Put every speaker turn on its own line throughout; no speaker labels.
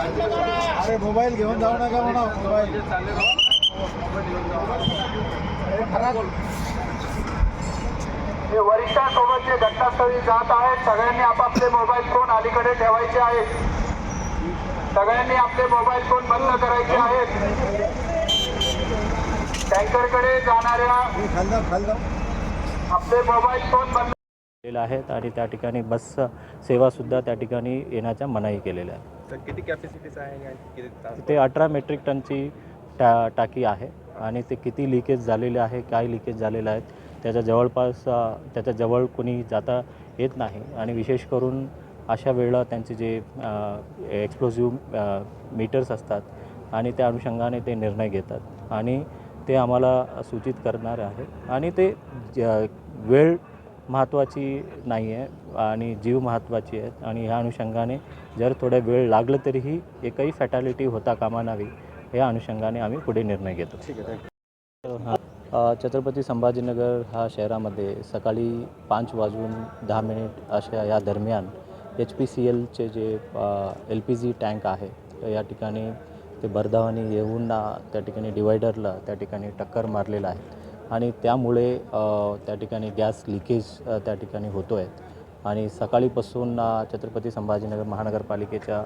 अरे मोबाईल घेऊन जाऊ नका म्हणा मोबाईल
हे वरिष्ठांसोबत जे घटनास्थळी जात आहेत सगळ्यांनी आपापले मोबाईल फोन अलीकडे ठेवायचे आहेत. सगळ्यांनी आपले मोबाईल फोन बंद करायचे आहेत. टँकरकडे जाणाऱ्या आपले मोबाईल फोन बंद
केलेल्या आहेत आणि त्या ठिकाणी बस सेवासुद्धा त्या ठिकाणी येण्याच्या मनाई केलेल्या आहे
तर किती कॅपॅसिटीचं आहे
तिथे अठरा मेट्रिक टनची टा टाकी आहे आणि ते किती लिकेज झालेले आहे काय लिकेज झालेलं आहे त्याच्या जवळपास त्याच्याजवळ कोणी जाता येत नाही. आणि विशेष करून अशा वेळेला त्यांचे जे एक्सप्लोजिव्ह मीटर्स असतात आणि त्या अनुषंगाने ते निर्णय घेतात. आणि ते आम्हाला सूचित करणार आहे. आणि ते ज- वेळ महत्त्वाची नाही आहे आणि जीव महत्त्वाची आहेत आणि ह्या अनुषंगाने जर थोडा वेळ लागलं तरीही एकही फॅटॅलिटी होता कामा नये या अनुषंगाने आम्ही पुढे निर्णय घेतो.
ठीक आहे
हां. अ, छत्रपती संभाजीनगर हा शहरामध्ये सकाळी पाच वाजून दहा मिनिट अशा या दरम्यान एच पी सी एलचे J L P G tank आहे तर या ठिकाणी ते बर्धावानी येऊन त्या ठिकाणी डिवायडरला त्या ठिकाणी टक्कर मारलेलं आहे. आणि त्यामुळे त्या ठिकाणी गॅस लिकेज त्या ठिकाणी होतो आहे आणि सकाळीपासून छत्रपती संभाजीनगर महानगरपालिकेच्या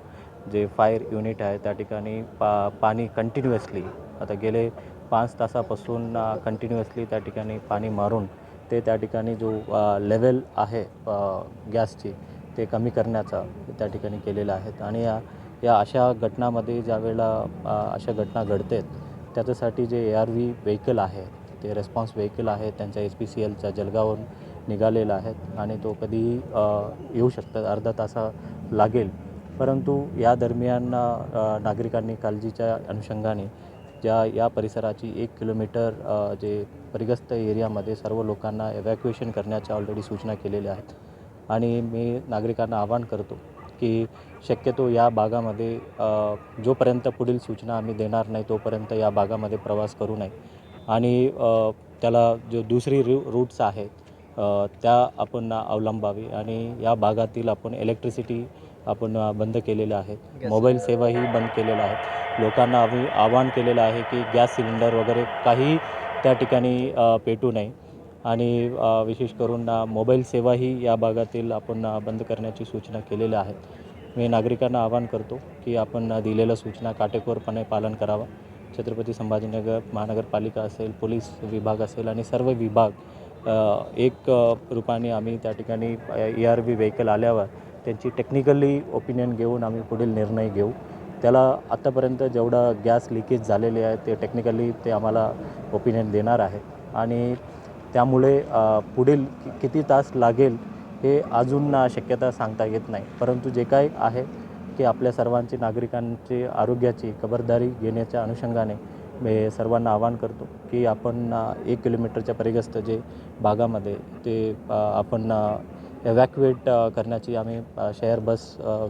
जे फायर युनिट आहे त्या ठिकाणी पा पाणी कंटिन्युअसली आता गेले पाच तासापासून कंटिन्युअसली त्या ठिकाणी पाणी मारून ते त्या ठिकाणी जो लेवल आहे गॅसची ते कमी करण्याचा त्या ठिकाणी केलेलं आहेत आणि या या अशा घटनामध्ये ज्या वेळेला अशा घटना घडतात त्याच्यासाठी जे ए आर व्ही व्हेकल आहे ते रेस्पॉन्स व्हेकल आहे त्यांच्या एच पी सी एलच्या जलगावरून निघालेला आहेत आणि तो कधीही येऊ शकतात अर्धा तासा लागेल. परंतु या दरम्यान नागरिकांनी काळजीच्या अनुषंगाने ज्या या परिसराची एक किलोमीटर जे परिग्रस्त एरियामध्ये सर्व लोकांना एव्हॅक्युएशन करण्याच्या ऑलरेडी सूचना केलेल्या आहेत. आणि मी नागरिकांना आवाहन करतो की शक्यतो या भागामध्ये जोपर्यंत पुढील सूचना आम्ही देणार नाही तोपर्यंत या भागामध्ये प्रवास करू नये. आणि त्याला जो दुसरी रू रूट्स आहेत त्या आपण अवलंबावी आणि या भागातील आपण इलेक्ट्रिसिटी आपण बंद केलेलं आहे मोबाईल सेवाही बंद केलेल्या आहेत. लोकांना आम्ही आवाहन केलेलं आहे की गॅस सिलेंडर वगैरे काही त्या ठिकाणी पेटू नये आणि विशेष करून मोबाईल सेवाही या भागातील आपण बंद करण्याची सूचना केलेल्या आहेत. मी नागरिकांना आवाहन करतो की आपण दिलेल्या सूचना काटेकोरपणे पालन करावं. छत्रपती संभाजीनगर महानगरपालिका असेल पोलीस विभाग असेल आणि सर्व विभाग एक रूपाने आम्ही त्या ठिकाणी ए आर व्ही व्हेकल आल्यावर त्यांची टेक्निकली ओपिनियन घेऊन आम्ही पुढील निर्णय घेऊ. त्याला आत्तापर्यंत जेवढा गॅस लिकेज झालेले आहे ते टेक्निकली ते आम्हाला ओपिनियन देणार आहे. आणि त्यामुळे पुढील किती तास लागेल हे अजून शक्यता सांगता येत नाही. परंतु जे काय आहे की आपल्या सर्वांची नागरिकांची आरोग्याची खबरदारी घेण्याच्या अनुषंगाने मी सर्वांना आवाहन करतो की आपण एक किलोमीटरच्या परिग्रस्त जे भागामध्ये ते आपण एव्हॅक्युएट करण्याची आम्ही शहर बस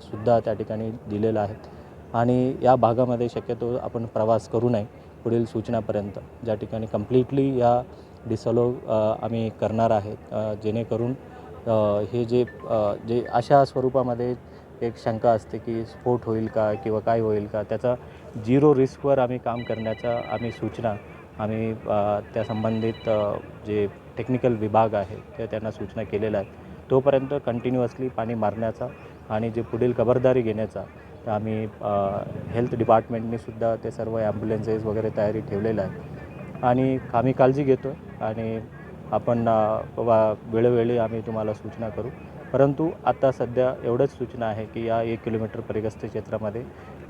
सुद्धा त्या ठिकाणी दिलेलं आहेत आणि या भागामध्ये शक्यतो आपण प्रवास करू नये पुढील सूचनापर्यंत. ज्या ठिकाणी कम्प्लिटली या डिसलो आम्ही करणार आहेत जेणेकरून हे जे जे अशा स्वरूपामध्ये एक शंका असते की स्फोट होईल का किंवा काय होईल का? त्याचा झिरो रिस्कवर आम्ही काम करण्याचा आम्ही सूचना आम्ही त्या संबंधित जे टेक्निकल विभाग आहे ते त्यांना सूचना केलेल्या आहेत. तोपर्यंत कंटिन्युअसली पाणी मारण्याचा आणि जे पुढील खबरदारी घेण्याचा तर आम्ही हेल्थ डिपार्टमेंटने सुद्धा ते सर्व ॲम्ब्युलन्सेस वगैरे तयारी ठेवलेलं आहे आणि आम्ही काळजी घेतो आणि आपण वेळोवेळी आम्ही तुम्हाला सूचना करू. परंतु आता सध्या एवढंच सूचना आहे की या एक किलोमीटर परिग्रस्त क्षेत्रामध्ये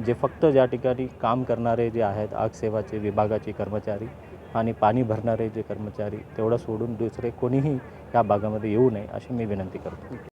जे फक्त ज्या ठिकाणी काम करणारे जे आहेत आग सेवाचे विभागाचे कर्मचारी आणि पाणी भरणारे जे कर्मचारी तेवढं सोडून दुसरे कोणीही या भागामध्ये येऊ नये अशी मी विनंती करतो.